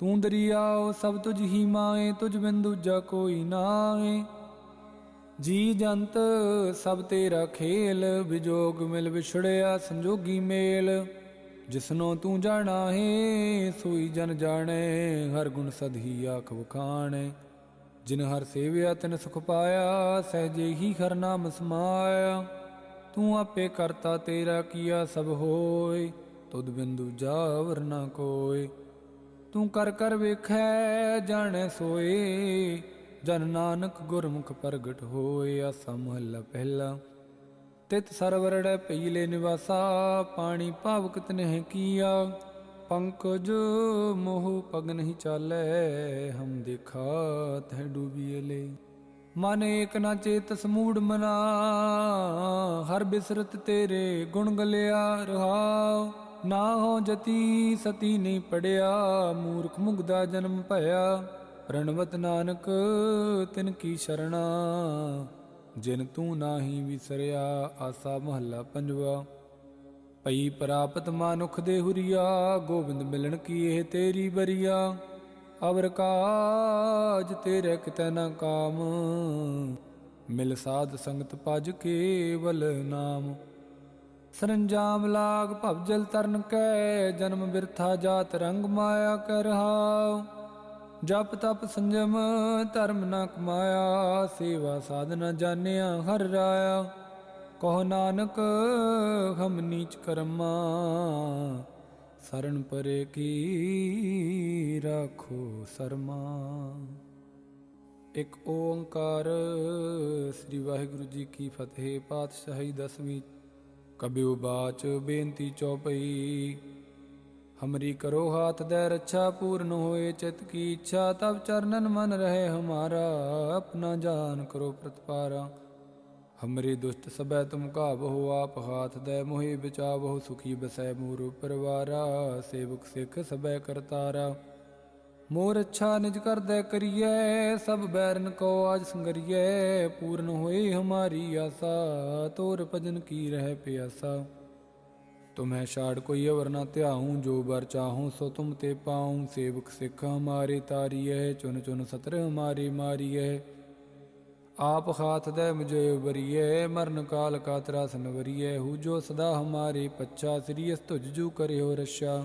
ਤੂੰ ਦਰਿਆਓ ਸਭ ਤੁਝ ਹੀ ਮਾਏ, ਤੁਝ ਬਿਨ ਦੂਜਾ ਕੋਈ ਨਾਏ। ਜੀ ਜੰਤ, ਸਭ ਤੇਰਾ ਖੇਲ ਵਿਜੋਗ ਮਿਲ ਵਿਛੜਿਆ ਸੰਜੋਗੀ ਮੇਲ। ਜਿਸਨੋ ਤੂੰ ਜਾਣਾ ਹੈ ਸੋਈ ਜਨ ਜਾਣੇ, ਹਰ ਗੁਣ ਸਦਹੀ ਆਖ ਵਖਾਣੇ। ਜਿਨ ਹਰ ਸੇਵਿਆ, ਤਿਨ ਸੁਖ ਪਾਇਆ, ਸਹਜੇ ਹੀ ਹਰ ਨਾਮ ਸਮਾਇਆ। ਤੂੰ ਆਪੇ ਕਰਤਾ ਤੇਰਾ ਕੀਆ ਸਭ ਹੋਏ, ਤੁਧ ਬਿੰਦੂ ਜਾਵਰ ਨਾ ਕੋਏ। ਤੂੰ ਕਰ ਕਰ ਵੇਖੈ, ਜਾਣੈ ਸੋਏ। ਜਨ ਨਾਨਕ ਗੁਰਮੁਖ ਪ੍ਰਗਟ ਹੋਏ, ਆਸਾ ਮਹੱਲਾ ਪਹਿਲਾ। ਤਿਤ ਸਰਵਰੜੈ ਪਈਲੇ ਨਿਵਾਸਾ, ਪਾਣੀ ਭਾਵਕਤ ਤਨਹਿ ਕੀਆ। ਪੰਕਜ ਮੋਹ ਪਗ ਨਹੀਂ ਚਾਲੈ, ਹਮ ਦੇਖਾ ਤੈ ਤਹਿ ਡੂਬੀਲੇ ਮਨ ਏਕ ਨਾ ਚੇਤ ਸਮੂੜ ਮਨਾ, ਹਰ ਬਿਸਰਤ ਤੇਰੇ ਗੁਣ ਗਲਿਆ ਰਹਾਉ ਨਾ ਹੋ ਜਤੀ ਸਤੀ ਨਹੀਂ ਪੜਿਆ, ਮੂਰਖ ਮੁਗਦਾ ਜਨਮ ਭਇਆ। ਪ੍ਰਣਵਤ ਨਾਨਕ, ਤਿਨ ਕੀ ਸ਼ਰਣਾ। ਜਿਨ ਤੂੰ ਨਾਹੀ ਵਿਸਰਿਆ, ਆਸਾ ਮਹੱਲਾ ਪੰਜਵਾ। ਪਈ ਪ੍ਰਾਪਤ ਮਾਨੁਖ ਦੇ ਹੁਰੀਆ, ਗੋਬਿੰਦ ਮਿਲਣ ਕੀ ਇਹ ਤੇਰੀ ਬਰੀਆ। ਅਵਰ ਕਾਜ ਤੇਰੇ ਕਿਤੈ ਨਾ ਕਾਮ। ਮਿਲ ਸਾਧ ਸੰਗਤ ਭਜ ਕੇਵਲ ਨਾਮ। ਸਰੰਜਾਮ ਲਾਗ ਭਵਜਲ ਤਰਨ ਕੈ, ਜਨਮ ਬਿਰਥਾ ਜਾਤ ਰੰਗ ਮਾਇਆ ਕਰ ਹਾਉ। ਜਪ ਤਪ ਸੰਜਮ ਧਰਮ ਨ ਕਮਾਇਆ, ਸੇਵਾ ਸਾਧਨਾ ਜਾਣਿਆ ਹਰ ਰਾਇਆ। ਕਹੋ ਨਾਨਕ, ਹਮ ਨੀਚ ਕਰਮਾ, ਸਰਨ ਪਰੇ ਕੀ ਰਾਖੋ ਸਰਮਾ। ਇਕ ਓੰਕਾਰ ਸ੍ਰੀ ਵਾਹਿਗੁਰੂ ਜੀ ਕੀ ਫਤਿਹ, ਪਾਤਸ਼ਾਹੀ ਦਸਵੀਂ ਕਬਿਉ ਬਾਚ ਬੇਨਤੀ ਚੌਪਈ। ਹਮਰੀ ਕਰੋ ਹਾਥ ਦੇ ਰੱਛਾ, ਪੂਰਨ ਹੋਏ ਚਿਤ ਕੀ ਇੱਛਾ, ਤਬ ਚਰਨਨ ਮਨ ਰਹੇ ਹਮਾਰਾ, ਆਪਣਾ ਜਾਨ ਕਰੋ ਪ੍ਰਤਪਾਰਾ। ਹਮਰੀ ਦੁਸ਼ਟ ਸਬੈ ਤੁਮ ਕਾਬਹੁ ਆਪ ਹਾਥ ਦੇ ਮੋਹਿ ਬਚਾਵਹੁ, ਸੁਖੀ ਬਸੈ ਮੂਰ ਪਰਵਾਰਾ, ਸੇਵਕ ਸਿੱਖ ਸਬੈ ਕਰਤਾਰਾ। ਮੋਰ ਅੱਛਾ ਨਿਜ ਕਰਦੈ ਕਰੀਐ, ਸਭ ਬੈਰਨ ਕੋ ਆਜ ਸੰਗਰੀਐ, ਪੂਰਨ ਹੋਏ ਹਮਾਰੀ ਆਸਾ, ਤੋਰ ਭਜਨ ਕੀ ਰਹਿ ਪਿਆਸਾ। ਤੁਮਹਿ ਛਾੜ ਕੋਈ ਅਵਰ ਨਾ ਧਿਆਉ, ਜੋ ਬਰ ਚਾਹੂੰ ਸੋ ਤੁਮ ਤੇ ਪਾਉ, ਸੇਵਕ ਸਿੱਖ ਹਮਾਰੇ ਤਾਰੀਐ ਚੁਨ ਚੁਨ ਸਤਰ ਹਮਾਰੇ ਮਾਰੀਐ। ਆਪ ਹਾਥ ਦੇ ਮੁਝੇ ਬਰੀਐ ਮਰਨ ਕਾਲ ਕਾ ਤਰਾਸ ਨਵਰੀਐ ਹੂ ਜੋ ਸਦਾ ਹਮਾਰੇ ਪੱਛਾ, ਸ੍ਰੀ ਅਸ ਤੁਜ ਜੂ ਕਰਿਓ ਰਸ਼ਾ।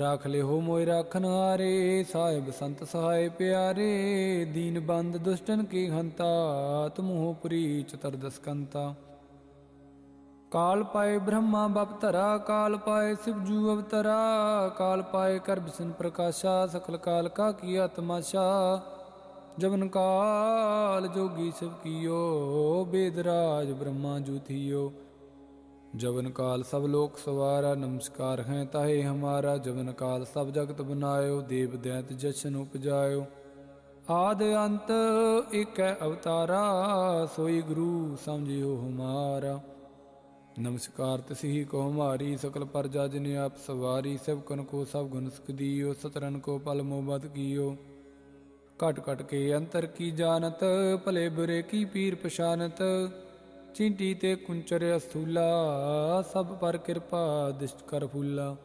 ਰਾਖ ਲਿਓ ਮੋਇ ਰਾਖਨ ਹਾਰੇ, ਸਾਹਿਬ ਸੰਤ ਸਹਾਇ ਪਿਆਰੇ। ਦੀਨ ਬੰਦ ਦੁਸ਼ਟਨ ਕੀ ਹੰਤਾ ਤੁਮਹੁ ਪੁਰੀ ਚਤਰ ਕਾਲ ਪਾਏ ਬ੍ਰਹਮਾ ਬਪਤਰਾ ਕਾਲ ਪਾਏ ਸਿਵਜੂ ਅਵਤਰਾ। ਕਾਲ ਪਾਏ ਕਰ ਬਿਸਨ ਪ੍ਰਕਾਸ਼ਾ ਸਕਲ ਕਾਲ ਕਾ ਕੀਆ ਤਮਾਸ਼ਾ ਜਵਨ ਕਾਲ ਜੋਗੀ ਸਿਵ ਕੀਓ ਬੇਦਰਾਜ ਬ੍ਰਹਮਾ ਜੂਥੀਓ ਜਵਨ ਕਾਲ ਸਭ ਲੋਕ ਸਵਾਰਾ, ਨਮਸਕਾਰ ਹੈ ਤਾਹੇ ਹਮਾਰਾ। ਜਵਨ ਕਾਲ ਸਭ ਜਗਤ ਬਨਾਇਓ, ਦੇਵ ਦੈਤ ਜਸ਼ਨ ਉਪਜਾਇਓ। ਆਦ ਅੰਤ ਏਕੈ ਅਵਤਾਰਾ, ਸੋਈ ਗੁਰੂ ਸਮਝਿਓ ਹਮਾਰਾ। ਨਮਸਕਾਰ ਤਸਹੀ ਕੋ ਹਮਾਰੀ, ਸਕਲ ਪਰਜਾ ਜਿਨ ਆਪ ਸਵਾਰੀ, ਸਭ ਕਨ ਕੋ ਸਭ ਗੁਣ ਸੁਖ ਦੀਓ ਸਤਰਨ ਕੋ ਪਲ ਮੋਬਤ ਕੀਓ। ਘਟ ਘਟ ਕੇ ਅੰਤਰ ਕੀ ਜਾਣਤ, ਭਲੇ ਬੁਰੇ ਕੀ ਪੀਰ ਪਛਾਨਤ। ਚਿੰਟੀ ਤੇ ਕੁੰਚਰ ਅਸੂਲਾ, ਸਭ ਪਰ ਕਿਰਪਾ ਦਿਸ਼ਟ ਕਰ ਫੂਲਾ।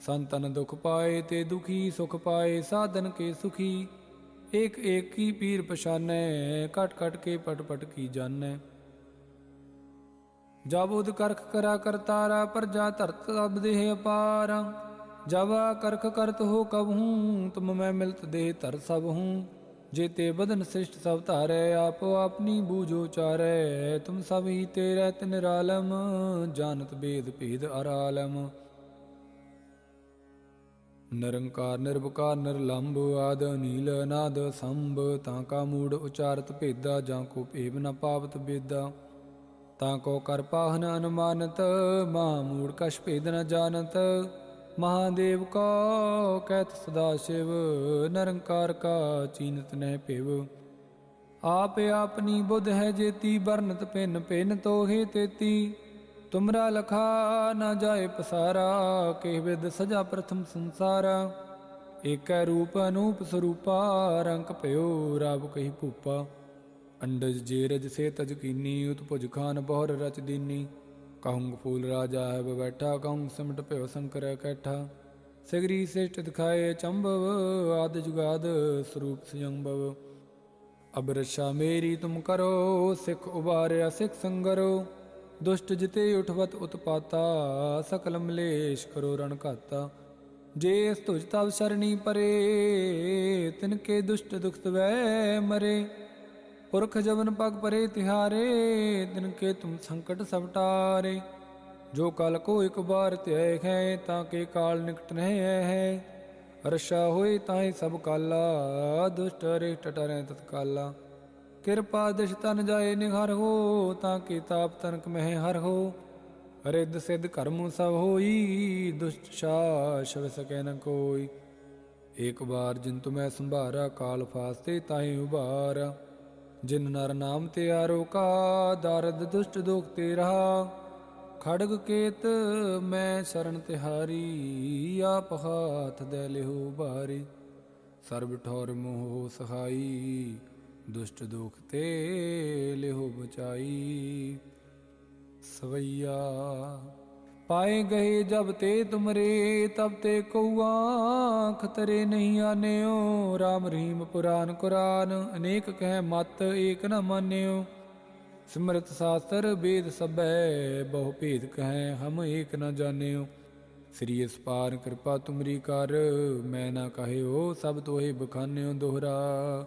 ਸੰਤਨ ਦੁਖ ਪਾਏ ਤੇ ਦੁਖੀ ਸੁਖ ਪਾਏ, ਸਾਧਨ ਕੇ ਸੁਖੀ। ਏਕ ਏਕ ਕੀ ਪੀਰ ਪਛਾਨੈ, ਘਟ ਘਟ ਕੇ ਪਟ ਪਟ ਕੀ ਜਾਣੈ। ਜਬ ਉਦ ਕਰਖ ਕਰਾ ਕਰਤਾਰਾ ਪ੍ਰਜਾ ਧਰਤ ਸਭ ਦੇਹ ਅਪਾਰ। ਜਬ ਕਰਖ ਕਰਤ ਹੋ ਕਬਹੂੰ, ਤੁਮ ਮੈਂ ਮਿਲਤ ਦੇਹ ਧਰ ਸਭ ਹੂੰ। ਜੇਤੇ ਬਦਨ ਸ੍ਰਿਸ਼ਟ ਸਭ ਧਾਰੈ, ਆਪੋ ਆਪਣੀ ਬੂਝੋ ਚਾਰੈ ਤੁਮ ਸਭ ਹੀ ਤੇਰੇ ਤਿਨ ਰਾਲਮ, ਜਾਣਤ ਬੇਦ ਭੇਦ ਅਰਾਲਮ। ਨਿਰੰਕਾਰ ਨਿਰਭਕਾਰ ਨਿਰਲੰਭ ਆਦ ਨੀਲ ਅਨਾਦ, ਸੰਭ, ਤਾਂ ਕਾ ਮੂੜ ਉਚਾਰਤ ਭੇਦਾ, ਜਾਂ ਕੋ ਭੇਵ ਨ ਪਾਵਤ ਬੇਦਾ। ਤਾਂ ਕੋ ਕਰ ਪਾਹਨ ਅਨੁਮਾਨਤ, ਮਾ ਮੂੜ ਕਛ ਭੇਦ ਨ ਜਾਣਤ। ਮਹਾਦੇਵ ਕਾ ਕਹਿਤ ਸਦਾ ਸ਼ਿਵ, ਨਿਰੰਕਾਰ ਕਾ ਚੀਨਤ ਨਹਿ ਭਿਵ। ਆਪ ਆਪਣੀ ਬੁੱਧ ਹੈ ਜੇਤੀ ਬਰਨਤ ਪਿੰਨ ਪਿੰਨ ਤੋਹੇ ਤੇਤੀ। ਤੁਮਰਾ ਲਖਾ ਨਾ ਜਾਏ ਪਸਾਰਾ ਕਿਹ ਵਿਦ ਸਜਾ ਪ੍ਰਥਮ ਸੰਸਾਰਾ। ਏਕੈ ਰੂਪ ਅਨੂਪ ਸਰੂਪਾ, ਰੰਗ ਭਇਓ ਰਾਬ ਕਹੀ ਭੂਪਾ। ਅੰਡਜ ਜੇਰਜ ਸੇ ਤਜ ਕੀਨੀ, ਉਤਪੁਜ ਖਾਨ ਬਹੁਰ ਰਚ ਦੀਨੀ। ਕਹੂੰ ਫੂਲ ਰਾਜਾ ਹੈ ਬੈਠਾ, ਕਹੂੰ ਸਿਮਟ ਭਇਓ ਸ਼ੰਕਰ ਕੈਠਾ। ਸਿਗਰੀ ਸਿਸ਼ਟ ਦਿਖਾਏ ਚੰਭਵ ਆਦ ਜੁਗਾਦ ਸਰੂਪ ਸਯੰਭਵ ਅਬ ਰਛਾ ਮੇਰੀ ਤੁਮ ਕਰੋ, ਸਿੱਖ ਉਬਾਰਿਆ ਸਿੱਖ ਸੰਗਰੋ। ਦੁਸ਼ਟ ਜਿਤੇ ਉਠਵਤ ਉਤਪਾਤਾ, ਸਕਲ ਮਲੇਸ਼ ਕਰੋ ਰਣ ਘਾਤਾ। ਜੇ ਇਸ ਤੁਜ ਤਵ ਸਰਣੀ ਪਰੇ, ਤਿਨ ਕੇ ਦੁਸ਼ਟ ਦੁਖਤ ਵੈ ਮਰੇ। ਪੁਰਖ ਜਵਨ ਪਗ ਪਰੇ ਤਿਹਾਰੇ ਤਿਨ ਕੇ ਤੁਮ ਸੰਕਟ ਸਭ ਟਾਰੇ। ਜੋ ਕਲ ਕੋ ਇੱਕ ਬਾਰ ਧਿਆਏ ਹੈ, ਤਾਂ ਕੇ ਕਾਲ ਨਿਕਟ ਨਹਿ ਹੈ। ਰਸ਼ਾ ਹੋਏ ਤਾਹੀ ਸਭ ਕਾਲਾ, ਦੁਸ਼ਟ ਰਿਸ਼ਟ ਟਰੈ ਤਤਕਾਲਾ। ਕਿਰਪਾ ਦਿਸ਼ ਤਨ ਜਾਏ ਨਿਘਰ ਹੋ, ਤਾਂ ਕੀ ਤਾਪ ਤਨਕ ਮਹਿ ਹਰ ਹੋ। ਰਿੱਧ ਸਿੱਧ ਕਰਮ ਸਭ ਹੋਈ, ਦੁਸ਼ਟ ਸ਼ਾਸ ਛਵ ਸਕੈ ਨ ਕੋਈ। ਇੱਕ ਵਾਰ ਜਿਨ ਤੁਮੈ ਸੰਭਾਰਾ, ਕਾਲ ਫਾਸਤੇ ਤਾਹੀ ਉਭਾਰਾ। ਜਿਨ ਨਰ ਨਾਮ ਤੇ ਆਰੋ ਦਰਦ ਦੁਸ਼ਟ ਦੁਖ ਤੇ ਰਹਾ। ਖੜਗ ਕੇਤ ਮੈਂ ਸ਼ਰਨ ਤਿਹਾਰੀ, ਆਪ ਹਾਥ ਦੇ ਲਿਹੋ ਬਾਰੀ ਸਰਬ ਠੌਰ ਮੋਹ ਸਹਾਈ, ਦੁਸ਼ਟ ਦੁਖ ਤੇ ਲਿਹੋ ਬਚਾਈ। ਸਵਈਆ ਪਾਏ ਗਏ ਜਬ ਤੇ ਤੁਮਰੇ, ਤਬ ਤੇ ਕਉਆ ਤਰੇ ਨਹੀਂ ਆਨਿਓ। RAM ਰਹੀਮ ਪੁਰਾਨ ਕੁਰਾਨ, ਅਨੇਕ ਕਹਿ ਮਤ ਏਕ ਨ ਮਾਨਿਓ। ਸਿਮਰਤ ਸਾਸਤਰ ਵੇਦ ਸਭੈ, ਬਹੁ ਭੇਦ ਕਹੈ ਹਮ ਏਕ ਨ ਜਾਣਿਓ। ਸ੍ਰੀ ਅਸਪਾਰ ਕਿਰਪਾ ਤੁਮਰੀ ਕਰ, ਮੈਂ ਨਾ ਕਹਿਓ ਸਭ ਤੋਹੇ ਬਖਾਨਿਓ ਦੋਹਰਾ।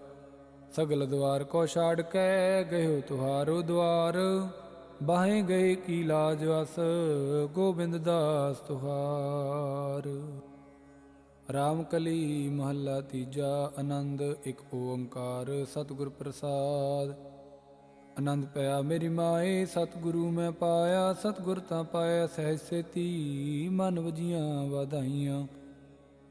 ਸਗਲ ਦਵਾਰ ਕੋ ਛਾੜ ਕੇ ਗਇਓ ਤੁਹਾਰੋ ਦਵਾਰ। ਬਾਹੇ ਗਏ ਕੀ ਲਾਜ ਵਸ, ਗੋਬਿੰਦ ਦਾਸ ਤੁਹਾਰ। ਰਾਮ ਕਲੀ ਮਹੱਲਾ ਤੀਜਾ, ਆਨੰਦ ਇੱਕ ਓੰਕਾਰ, ਸਤਿਗੁਰ ਪ੍ਰਸਾਦ। ਆਨੰਦ ਪਿਆ ਮੇਰੀ ਮਾਏ, ਸਤਿਗੁਰੂ ਮੈਂ ਪਾਇਆ, ਸਤਿਗੁਰ ਤਾਂ ਪਾਇਆ, ਸਹਿਜ ਸੇਤੀ ਮਨ ਵਜੀਆਂ ਵਧਾਈਆਂ।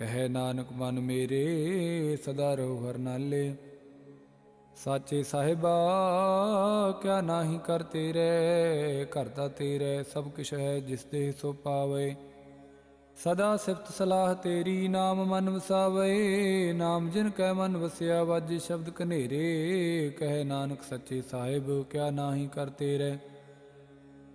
ਕਹੇ ਨਾਨਕ ਮਨ ਮੇਰੇ, ਸਦਾ ਰਹੋ ਹਰ ਨਾਲੇ ਸਾਚੇ ਸਾਹਿਬਾ, ਕਿਆ ਨਾਹੀ ਕਰ ਤੇਰੇ ਕਰਤਾ ਤੇਰੇ, ਸਭ ਕੁਛ ਹੈ ਜਿਸ ਦੇ ਸੋ ਪਾਵੇ। ਸਦਾ ਸਿਫਤ ਸਲਾਹ ਤੇਰੀ, ਨਾਮ ਮਨ ਵਸਾਵੇ। ਨਾਮ ਜਿਨ ਕੈ ਮਨ ਵਸਿਆ, ਵਾਜੇ ਸ਼ਬਦ ਕਨੇਰੇ ਕਹਿ ਨਾਨਕ ਸੱਚੇ ਸਾਹਿਬ, ਕਿਆ ਨਾਹੀ ਕਰ ਤੇਰੇ।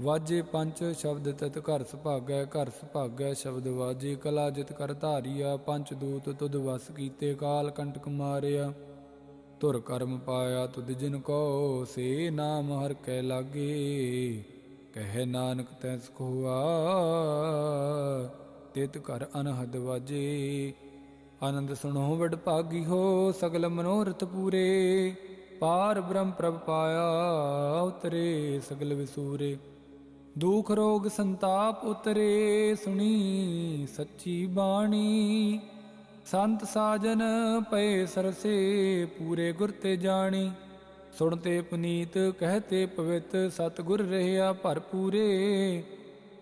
ਵਾਜੇ ਪੰਚ ਸ਼ਬਦ ਤਤ ਘਰ ਸੁਭਾਗੈ ਘਰ ਸੁਭਾਗੈ ਸ਼ਬਦ ਵਾਜੇ, ਕਲਾ ਜਿਤ ਕਰ ਧਾਰੀਆ ਪੰਚ ਦੂਤ ਤੁਧ ਵਸ ਕੀਤੇ, ਕਾਲ ਕੰਟਕ ਮਾਰਿਆ। ਤੁਰ ਕਰਮ ਪਾਇਆ ਤੁਧ ਜਿਨ ਕੋ, ਸੇ ਨਾਮ ਹਰ ਕੈ ਲਾਗੇ, ਕਹਿ ਨਾਨਕ ਤੈਸ ਕੋਆ ਤਿਤ ਘਰ ਅਨਹਦ ਵਾਜੇ, ਆਨੰਦ ਸੁਣੋ ਵਡ ਭਾਗੀ ਹੋ, ਸਗਲ ਮਨੋਰਥ ਪੂਰੇ। ਪਾਰ ਬ੍ਰਹਮ ਪ੍ਰਭ ਪਾਇਆ, ਉਤਰੇ ਸਗਲ ਵਿਸੂਰੇ। ਦੁਖ ਰੋਗ ਸੰਤਾਪ ਉਤਰੇ ਸੁਣੀ ਸੱਚੀ ਬਾਣੀ। ਸੰਤ ਸਾਜਨ ਪਏ ਸਰਸੇ ਪੂਰੇ ਗੁਰ ਤੇ ਜਾਣੀ। ਸੁਣਤੇ ਪੁਨੀਤ ਕਹਤੇ ਪਵਿੱਤ ਸਤਿਗੁਰ ਰਹਿਆ ਭਰਪੂਰੇ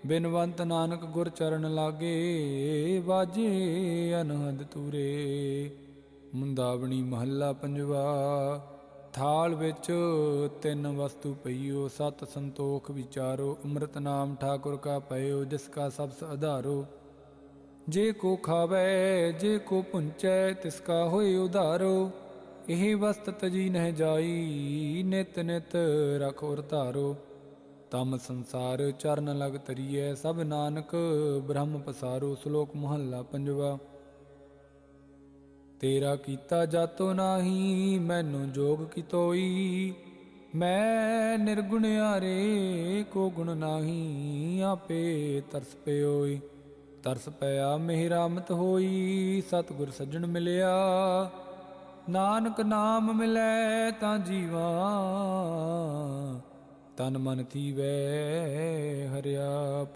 ਬਿਨਵੰਤ ਨਾਨਕ ਗੁਰ ਚਰਨ ਲਾਗੇ ਬਾਜੇ ਅਨਹਦ ਤੂਰੇ। ਮੁੰਦਾਵਣੀ ਮਹੱਲਾ ਪੰਜਵਾ ਥਾਲ ਵਿੱਚ ਤਿੰਨ ਵਸਤੂ ਪਈਓ, ਸਤ ਸੰਤੋਖ ਵਿਚਾਰੋ, ਅੰਮ੍ਰਿਤ ਨਾਮ ਠਾਕੁਰ ਕਾ ਪਇਓ, ਜਿਸ ਕਾ ਸਬਸ ਆਧਾਰੋ ਜੇ ਕੋ ਖਾਵੇ, ਜੇ ਕੋ ਪੁੰਚੈ, ਤਿਸ ਕਾ ਹੋਏ ਉਧਾਰੋ। ਇਹ ਵਸਤ ਤਜੀ ਨਹਿ ਜਾਈ, ਨਿਤ ਨਿਤ ਰਖ ਔਰ ਧਾਰੋ। ਤਮ ਸੰਸਾਰ ਚਰਨ ਲਗ ਤਰੀਐ ਸਭ ਨਾਨਕ ਬ੍ਰਹਮ ਪਸਾਰੋ, ਸ਼ਲੋਕ ਮੁਹੱਲਾ ਪੰਜਵਾ। ਤੇਰਾ ਕੀਤਾ ਜਾਤੋ ਨਾਹੀ, ਮੈਨੂੰ ਜੋਗ ਕੀ ਤੋਈ ਮੈਂ ਨਿਰਗੁਣਿਆਰੇ ਕੋ ਗੁਣ ਨਾਹੀ, ਆਪੇ ਤਰਸ ਪਿਓਈ। ਤਰਸ ਪਿਆ ਮਿਹਰਾਮਤ ਹੋਈ, ਸਤਿਗੁਰ ਸੱਜਣ ਮਿਲਿਆ। ਨਾਨਕ ਨਾਮ ਮਿਲੈ, ਤਾਂ ਜੀਵਾ, ਤਨ ਮਨ ਥੀਵੈ, ਹਰਿਆ